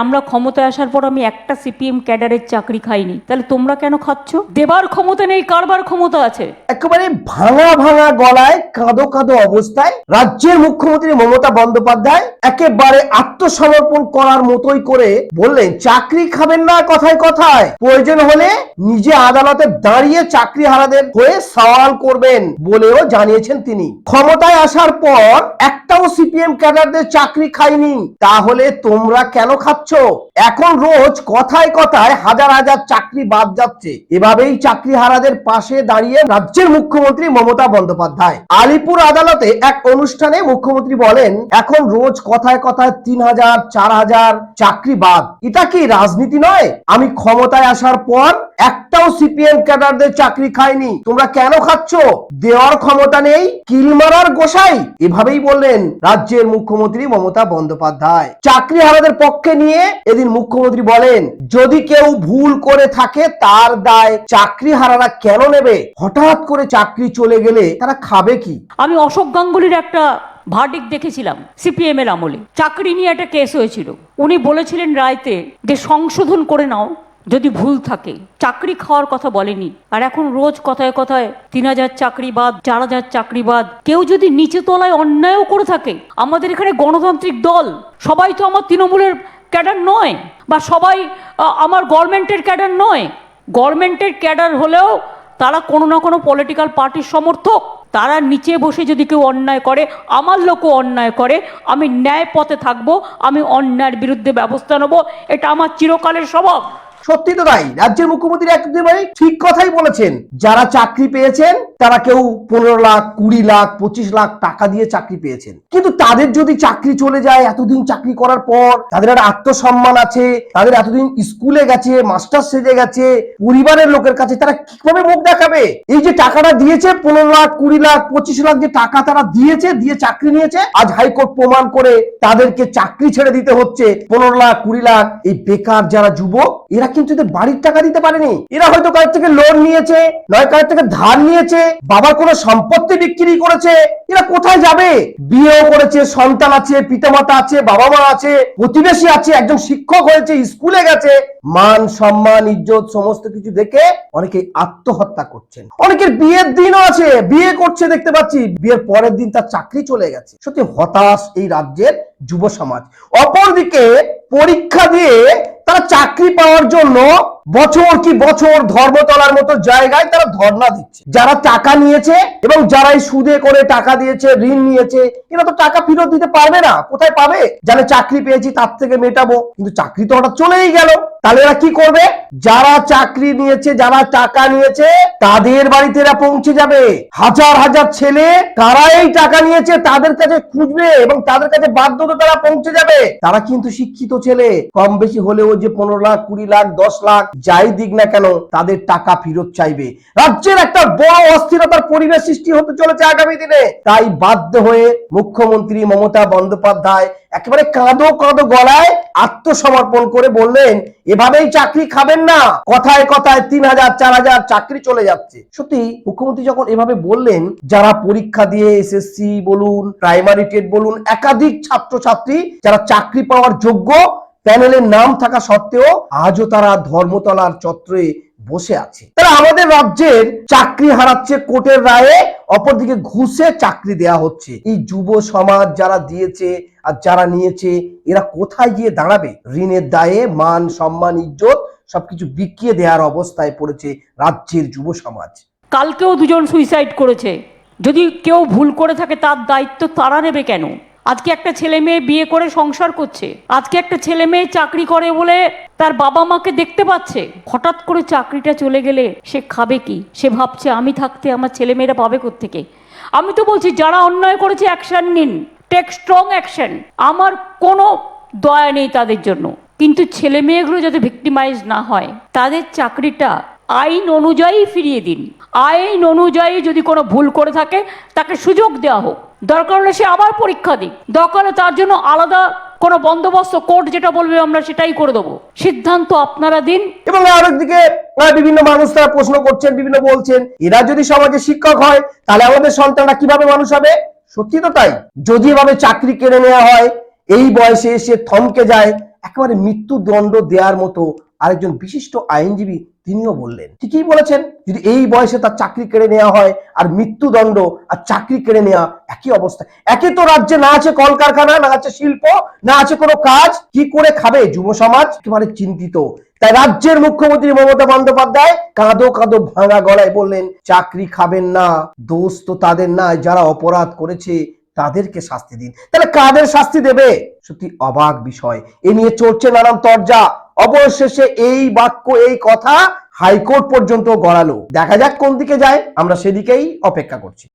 আমরা ক্ষমতায় আসার পর আমি একটা সিপিএম ক্যাডারের চাকরি খাইনি। তাহলে তোমরা কেন খাচ্ছ? দেবার ক্ষমতা নেই, কারবার ক্ষমতা আছে। একেবারে ভাঙা ভাঙা গলায়, কাঁদো কাঁদো অবস্থায় রাজ্যের মুখ্যমন্ত্রী মমতা বন্দ্যোপাধ্যায় একেবারে আত্মসমর্পণ করার মতোই করে বললেন, চাকরি খাবেন না কথায় কথায়। প্রয়োজন হলে নিজে আদালতে দাঁড়িয়ে চাকরি হারাদের হয়ে সওয়াল করবেন বলেও জানিয়েছেন তিনি। ক্ষমতায় আসার পর একটাও সিপিএম ক্যাডারদের চাকরি খায়নি তাহলে তোমরা কেন খাচ্ছ? এখন রোজ কথায় কথায় হাজার হাজার চাকরি বাদ যাচ্ছে। এভাবেই চাকরি হারাদের পাশে দাঁড়িয়ে রাজ্যের মুখ্যমন্ত্রী মমতা বন্দ্যোপাধ্যায়। আলিপুর আদালতে এক অনুষ্ঠানে মুখ্যমন্ত্রী বলেন, এখন রোজ কথায় কথায় তিন হাজার, চার হাজার চাকরি বাদ। এটা কি রাজনীতি নয়? আমি ক্ষমতায় আসার পর একটাও সিপিএম ক্যাডারদের চাকরি খায়নি তোমরা কেন খাচ্ছ? দেওয়ার ক্ষমতা নেই, কিল মারার গোসাই। এভাবেই বললেন রাজ্যের মুখ্যমন্ত্রী মমতা বন্দ্যোপাধ্যায়। চাকরি হারাদের পক্ষে নিয়ে এদিন মুখ্যমন্ত্রী বলেন, যদি কেউ ভুল করে থাকে, তার দায় চাকরি হারারা কেন নেবে? হঠাৎ করে চাকরি চলে গেলে তারা খাবে কি? আমি অশোক গাঙ্গুলির একটা ভার্ডিক দেখেছিলাম সিপিএম এর আমলে। চাকরি নিয়ে একটা কেস হয়েছিল। উনি বলেছিলেন রায়তে যে, সংশোধন করে নাও, যদি ভুল থাকে। চাকরি খাওয়ার কথা বলেনি। আর এখন রোজ কথায় কথায়, তিন হাজার চাকরি বাদ, চার হাজার চাকরি বাদ। কেউ যদি নিচে তলায় অন্যায়ও করে থাকে, আমাদের এখানে গণতান্ত্রিক দল, সবাই তো আমার তৃণমূলের ক্যাডার নয় বা সবাই আমার গভর্নমেন্টের ক্যাডার নয়। গভর্নমেন্টের ক্যাডার হলেও তারা কোনো না কোনো পলিটিক্যাল পার্টির সমর্থক। তারা নিচে বসে যদি কেউ অন্যায় করে, আমার লোকও অন্যায় করে, আমি ন্যায় পথে থাকব, আমি অন্যায়ের বিরুদ্ধে ব্যবস্থা নেব, এটা আমার চিরকালের স্বভাব। সত্যি তো তাই। রাজ্যের মুখ্যমন্ত্রী একেবারে ঠিক কথাই বলেছেন, যারা চাকরি পেয়েছেন তারা কেউ পনেরো লাখ, কুড়ি লাখ, পঁচিশ লাখ টাকা দিয়ে চাকরি পেয়েছেন। কিন্তু তাদের যদি চাকরি চলে যায়, এতদিন চাকরি করার পর তাদের একটা আত্মসম্মান আছে, তাদের এতদিন স্কুলে গেছে মাস্টার সেজে গেছে, পরিবারের লোকের কাছে তারা কীভাবে মুখ দেখাবে? এই যে টাকাটা দিয়েছে, পনেরো লাখ, কুড়ি লাখ, পঁচিশ লাখ যে টাকা তারা দিয়েছে, দিয়ে চাকরি নিয়েছে, আজ হাইকোর্ট প্রমাণ করে তাদেরকে চাকরি ছেড়ে দিতে হচ্ছে। পনেরো লাখ, কুড়ি লাখ, এই বেকার যারা যুবক, এরা কিন্তু বাড়ির টাকা দিতে পারেনি। এরা হয়তো কার থেকে লোন নিয়েছে, নয় কার থেকে ধার নিয়েছে বাবার কোনো সম্পত্তি বিক্রি করেছে? এরা কোথায় যাবে? বিয়েও করেছে, সন্তান আছে, পিতামাতা আছে বাবা মা আছে, প্রতিবেশী আছে, একজন শিক্ষক হয়েছে, স্কুলে গেছে। মান, সম্মান, ইজ্জত, সমস্ত কিছু দেখে অনেকে আত্মহত্যা করছেন। অনেকের বিয়ের দিনও আছে, বিয়ে করছে দেখতে পাচ্ছি। বিয়ের পরের দিন তার চাকরি চলে গেছে। সত্যি হতাশ এই রাজ্যের যুব সমাজ অপরদিকে পরীক্ষা দিয়ে তারা চাকরি পাওয়ার জন্য বছর কি বছর ধর্মতলার মতো জায়গায় তারা ধর্ণা দিচ্ছে। যারা টাকা নিয়েছে এবং যারা সুদে করে টাকা দিয়েছে, ঋণ নিয়েছে, এরা তো টাকা ফেরত দিতে পারবে না। কোথায় পাবে? যারা চাকরি পেয়েছি তার থেকে মেটাবো। কিন্তু চাকরি তো হঠাৎ চলেই গেল। তাহলে এরা কি করবে? যারা চাকরি নিয়েছে, যারা টাকা নিয়েছে, তাদের বাড়িতে এরা পৌঁছে যাবে। হাজার হাজার ছেলে কারা এই টাকা নিয়েছে, তাদের কাছে খুঁজবে এবং তাদের কাছে বাধ্যত তারা পৌঁছে যাবে। তারা কিন্তু শিক্ষিত ছেলে। কম বেশি হলেও যে পনেরো লাখ, কুড়ি লাখ, দশ লাখ যাই দিক না কেন, তাদের টাকা ফেরত চাইবে। রাজ্যের একটা বড় অস্থিরতার পরিবেশ সৃষ্টি হতে চলেছে আগামী দিনে। তাই বাধ্য হয়ে মুখ্যমন্ত্রী মমতা বন্দ্যোপাধ্যায় একেবারে কাঁদো কাঁদো গলায় আত্মসমর্পণ করে বললেন, এভাবেই চাকরি খাবেন না। কথায় কথায় তিন হাজার, চার হাজার চাকরি চলে যাচ্ছে। সত্যি, মুখ্যমন্ত্রী যখন এভাবে বললেন, যারা পরীক্ষা দিয়ে এসএসসি বলুন, প্রাইমারি টেট বলুন, একাধিক ছাত্রছাত্রী যারা চাকরি পাওয়ার যোগ্য প্যানেলের নাম থাকা সত্ত্বেও আজও তারা ধর্মতলার চত্রে বসে আছে। তারা আমাদের রাজ্যের চাকরি হারাচ্ছে, কোর্টের রায়ে অপরদিকে ঘুষে চাকরি দেয়া হচ্ছে। এই যুব সমাজ যারা দিয়েছে আর যারা নিয়েছে, এরা কোথায় গিয়ে দাঁড়াবে? ঋণের দায়ে মান, সম্মান, ইজ্জত সবকিছু বিকিয়ে দেওয়ার অবস্থায় পড়েছে রাজ্যের যুব সমাজ। কালকেও দুজন সুইসাইড করেছে। যদি কেউ ভুল করে থাকে, তার দায়িত্ব তারা নেবে কেন? আজকে একটা ছেলে মেয়ে বিয়ে করে সংসার করছে। আজকে একটা ছেলে মেয়ে চাকরি করে বলে তার বাবা মাকে দেখতে পাচ্ছে। হঠাৎ করে চাকরিটা চলে গেলে সে খাবে কি? সে ভাবছে, আমি থাকতে আমার ছেলে মেয়েরা পাবে থেকে আমি তো বলছি, যারা অন্যায় করেছে অ্যাকশন নিন। টেক স্ট্রং অ্যাকশন আমার কোনো দয়া নেই তাদের জন্য। কিন্তু ছেলে মেয়েগুলো যাতে ভিক্টিমাইজ না হয়, তাদের চাকরিটা আইন অনুযায়ী ফিরিয়ে দিন। আইন অনুযায়ী যদি কোনো ভুল করে থাকে, তাকে সুযোগ দেওয়া হোক। দরকার হলে সে আবার পরীক্ষা দিক। দরকার হলে তার জন্য আলাদা কোনো বন্দোবস্ত কোর্ট যেটা বলবে আমরা সেটাই করে দেবো। সিদ্ধান্ত আপনারা দিন। এবং আরেকদিকে বিভিন্ন মানুষ তারা প্রশ্ন করছেন, বিভিন্ন বলছেন, এরা যদি সমাজে শিক্ষক হয়, তাহলে আমাদের সন্তানরা কীভাবে মানুষ হবে? সত্যি তো তাই। যদি এভাবে চাকরি কেড়ে নেওয়া হয়, এই বয়সে এসে থমকে যায়, একেবারে মৃত্যুদণ্ড দেওয়ার মতো আরেকজন বিশিষ্ট আইনজীবী তিনিও বললেন। ঠিকই বলেছেন, যদি এই বয়সে তার চাকরি কেড়ে নেওয়া হয় আর মৃত্যুদণ্ড আর চাকরি কেড়ে নেওয়া, একই অবস্থা। একে তো রাজ্যে না আছে কলকারখানা, না আছে শিল্প, না আছে কোনো কাজ, কি করে খাবে যুব সমাজ? একেবারে চিন্তিত। তাই রাজ্যের মুখ্যমন্ত্রী মমতা বন্দ্যোপাধ্যায় কাঁদো কাঁদো ভাঙা গলায় বললেন, চাকরি খাবেন না, দোষ তো তাদের না যারা অপরাধ করেছে তাদেরকে শাস্তি দিন। তাহলে কাদের শাস্তি দেবে? সত্যি অবাক বিষয়। এ নিয়ে চলছে নানান তরজা। অবশেষে এই বাক্য, এই কথা হাইকোর্ট পর্যন্ত গড়ালো। দেখা যাক কোন দিকে যায়, আমরা সেদিকেই অপেক্ষা করছি।